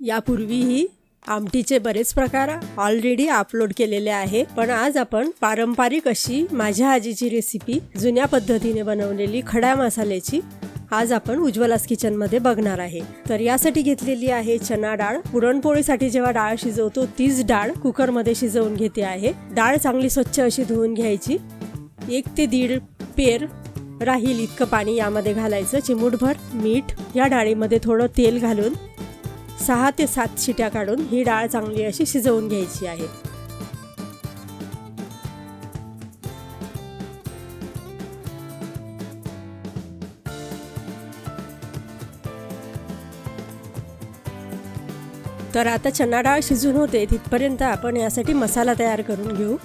यापूर्वीही आमटीचे बरेच प्रकार ऑलरेडी अपलोड केलेले आहे. पण आज आपण पारंपरिक अशी माझ्या आजीची रेसिपी जुन्या पद्धतीने बनवलेली खड्या मसाल्याची आज आपण उज्ज्वलास किचनमध्ये बघणार आहे. तर यासाठी घेतलेली आहे चना डाळ. पुरणपोळीसाठी जेव्हा डाळ शिजवतो तीच डाळ कुकरमध्ये शिजवून घेते आहे. डाळ चांगली स्वच्छ अशी धुवून घ्यायची. एक ते दीड पेर राहील इतकं पाणी यामध्ये घालायचं. चिमूटभर मीठ या डाळीमध्ये थोडं तेल घालून सहा ते सात शिट्या काढून ही डाळ चांगली अशी शिजवून घ्यायची आहे. तर आता चना डाळ शिजून होते तिथपर्यंत आपण यासाठी मसाला तयार करून घेऊ.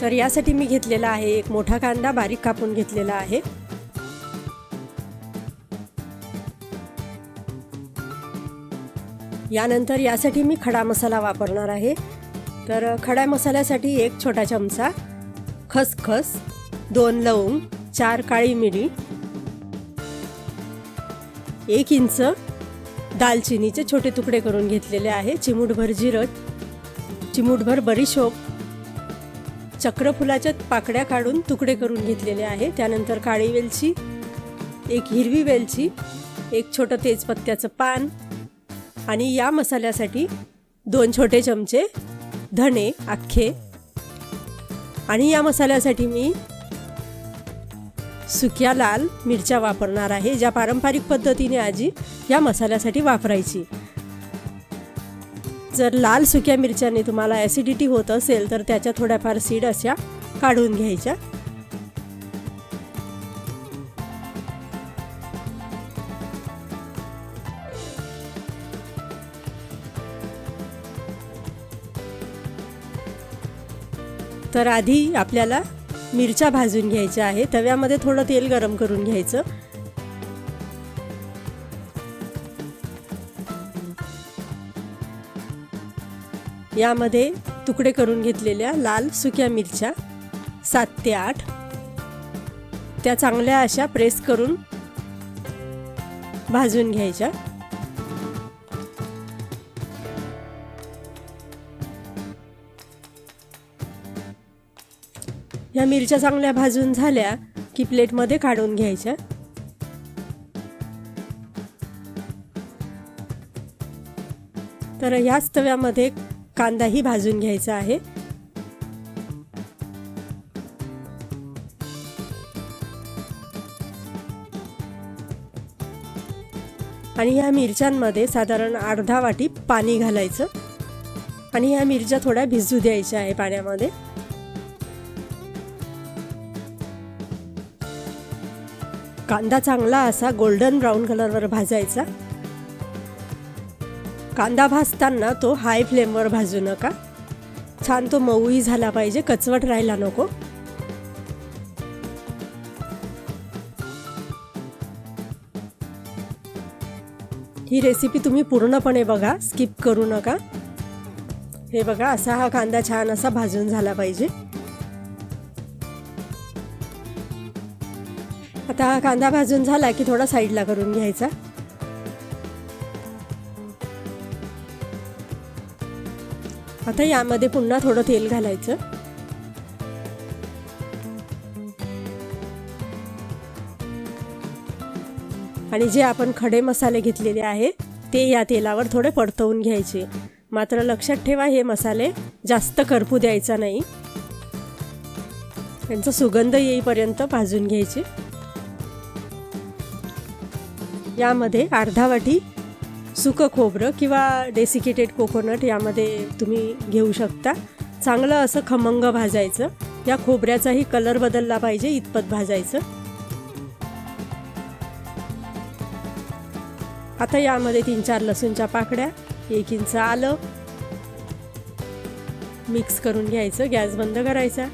तर यासाठी मी घेतलेला आहे एक मोठा कांदा बारीक कापून घेतलेला आहे. यानंतर यासाठी मी खडा मसाला वापरणार आहे. तर खडा मसाल्यासाठी एक छोटा चमचा खसखस दोन लवंग चार काळी मिरी एक इंच दालचिनीचे छोटे तुकडे करून घेतलेले आहे. चिमूटभर जिरट चिमूटभर बरीशोप चक्रफुलाच्या पाकड्या काढून तुकडे करून घेतलेले आहे. त्यानंतर काळी वेलची एक हिरवी वेलची एक छोटं तेजपत्त्याचं पान आणि या मसाल्यासाठी दोन छोटे चमचे धणे अख्खे. आणि या मसाल्यासाठी मी सुक्या लाल मिरच्या वापरणार आहे ज्या पारंपरिक पद्धतीने आजी या मसाल्यासाठी वापरायची. जर लाल सुक्या मिरच्याने तुम्हाला ॲसिडिटी होत असेल तर त्याच्या थोड्याफार सीड अशा काढून घ्यायच्या. तर आधी आपल्याला मिरच्या भाजून घ्यायच्या आहे तव्यामध्ये थोडं तेल गरम करून घ्यायचं. यामध्ये तुकडे करून घेतलेल्या लाल सुक्या मिरच्या सात ते आठ. त्या चांगल्या अशा प्रेस करून भाजून घ्यायच्या. ह्या मिरच्या चांगल्या भाजून झाल्या की प्लेटमध्ये काढून घ्यायच्या. तर ह्याच तव्यामध्ये कांदाही भाजून घ्यायचा आहे. आणि ह्या मिरच्यांमध्ये साधारण अर्धा वाटी पाणी घालायचं. आणि ह्या मिरच्या थोड्या भिजू द्यायच्या आहे पाण्यामध्ये. कांदा चांगला असा गोल्डन ब्राऊन कलरवर भाजायचा. कांदा भाजताना तो हाय फ्लेमवर भाजू नका. छान तो मऊही झाला पाहिजे कचवट राहायला नको. ही रेसिपी तुम्ही पूर्णपणे बघा स्किप करू नका. हे बघा असा हा कांदा छान असा भाजून झाला पाहिजे. आता कांदा भाजून झाला की थोडा साईडला करून घ्यायचा. आता यामध्ये पुन्हा थोडं तेल घालायचं. आणि जे आपण खडे मसाले घेतलेले आहे ते या तेलावर थोडे परतवून घ्यायचे. मात्र लक्षात ठेवा हे मसाले जास्त करपू द्यायचा नाही. त्यांचा सुगंध येईपर्यंत भाजून घ्यायचे. यामध्ये अर्धा वाटी सुकं खोबरं किंवा डेसिकेटेड कोकोनट यामध्ये तुम्ही घेऊ शकता. चांगलं असं खमंग भाजायचं. या खोबऱ्याचाही कलर बदलला पाहिजे इतपत भाजायचं. आता यामध्ये तीन चार लसूणच्या पाकड्या एक इंच आलं. मिक्स करून घ्यायचं गॅस बंद करायचा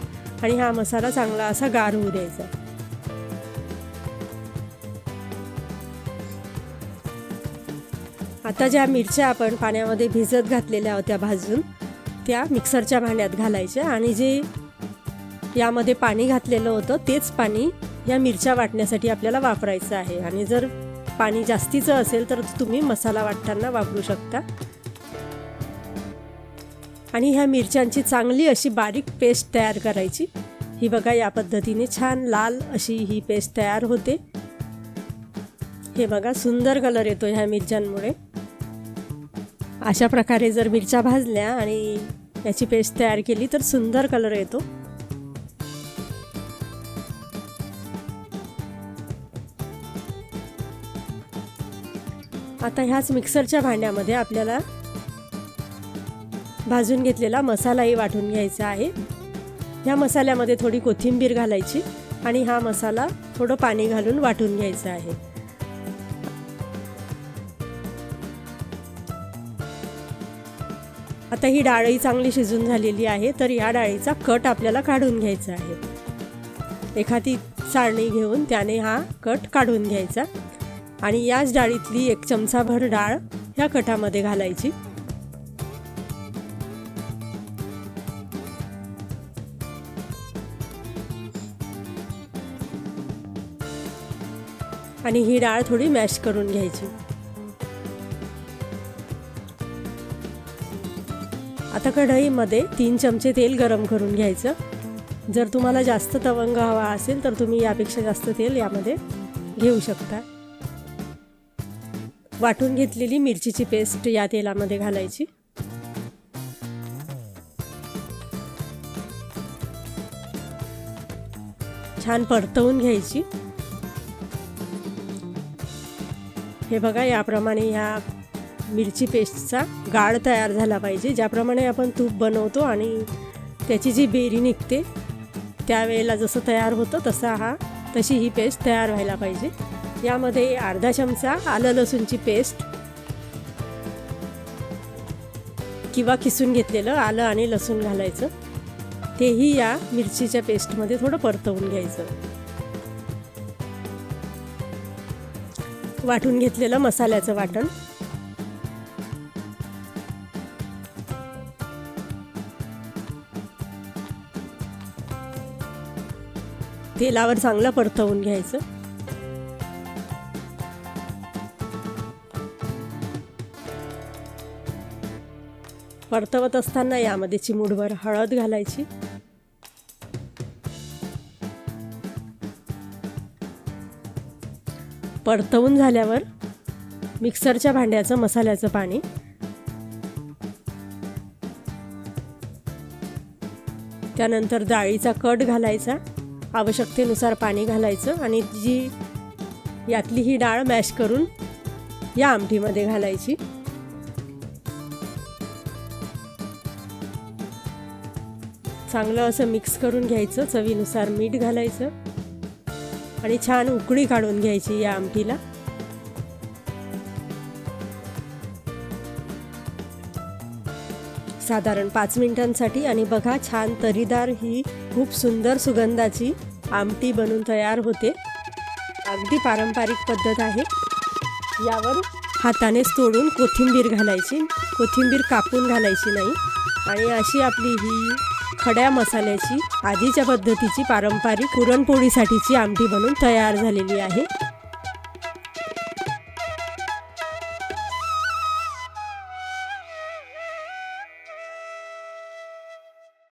आणि हा मसाला चांगला असा गार होऊ द्यायचा. आता ज्या मिरच्या आपण पाण्यामध्ये भिजत घातलेल्या होत्या भाजून त्या मिक्सरच्या भांड्यात घालायच्या आणि जे यामध्ये पाणी घातलेलं होतं तेच पाणी या मिरच्या वाटण्यासाठी आपल्याला वापरायचं आहे. आणि जर पाणी जास्तीचं असेल तर तुम्ही मसाला वाटताना वापरू शकता. आणि ह्या मिरच्यांची चांगली अशी बारीक पेस्ट तयार करायची. ही बघा या पद्धतीने छान लाल अशी ही पेस्ट तयार होते. हे बघा सुंदर कलर येतो ह्या मिरच्यांमुळे. अशा प्रकारे जर मिरच्या भाजल्या आणि याची पेस्ट तयार केली तर सुंदर कलर येतो. आता ह्याच मिक्सरच्या भांड्यामध्ये आपल्याला भाजून घेतलेला मसालाही वाटून घ्यायचा आहे. ह्या मसाल्यामध्ये थोडी कोथिंबीर घालायची आणि हा मसाला थोडं पाणी घालून वाटून घ्यायचा आहे. आता ही डाळही चांगली शिजून झालेली आहे तर या डाळीचा कट आपल्याला काढून घ्यायचा आहे. एखादी चाळणी घेऊन त्याने हा कट काढून घ्यायचा. आणि याच डाळीतली एक चमचाभर डाळ ह्या कटामध्ये घालायची. आणि ही डाळ थोडी मॅश करून घ्यायची. आता कढईमध्ये तीन चमचे तेल गरम करून घ्यायचं. जर तुम्हाला जास्त तवंग हवा असेल तर तुम्ही यापेक्षा जास्त तेल यामध्ये घेऊ शकता. वाटून घेतलेली मिरचीची पेस्ट या तेलामध्ये घालायची. छान परतवून घ्यायची. हे बघा याप्रमाणे ह्या मिरची पेस्टचा गाळ तयार झाला पाहिजे ज्याप्रमाणे आपण तूप बनवतो आणि त्याची जी बेरी निघते त्यावेळेला जसं तयार होतं तसा हा तशी ही पेस्ट तयार व्हायला पाहिजे. यामध्ये अर्धा चमचा आलं लसूणची पेस्ट किंवा किसून घेतलेलं आलं आणि लसूण घालायचं. तेही या मिरचीच्या पेस्टमध्ये थोडं परतवून घ्यायचं. वाटून घेतलेलं मसाल्याचं वाटण. तेलावर चांगलं परतवून घ्यायचं. परतवत असताना यामध्ये चिमूडभर हळद घालायची. परतवून झाल्यावर मिक्सरच्या भांड्याचं मसाल्याचं पाणी. त्यानंतर डाळीचा कट घालायचा. आवश्यकतेनुसार पाणी घालायचं आणि जी यातली ही डाळ मॅश करून या आमटीमध्ये घालायची. चांगलं असं मिक्स करून घ्यायचं चवीनुसार मीठ घालायचं आणि छान उकळी काढून घ्यायची या आमटीला. साधारण पाच मिनिटांसाठी आणि बघा छान तरीदार ही खूप सुंदर सुगंधाची आमटी बनून तयार होते. अगदी पारंपरिक पद्धत आहे. यावर हातानेच तोडून कोथिंबीर घालायची. कोथिंबीर कापून घालायची नाही. आणि अशी आपली ही खड्या मसाल्याची आधीच्या पद्धतीची पारंपरिक पुरणपोळीसाठीची आमटी बनून तयार झालेली आहे.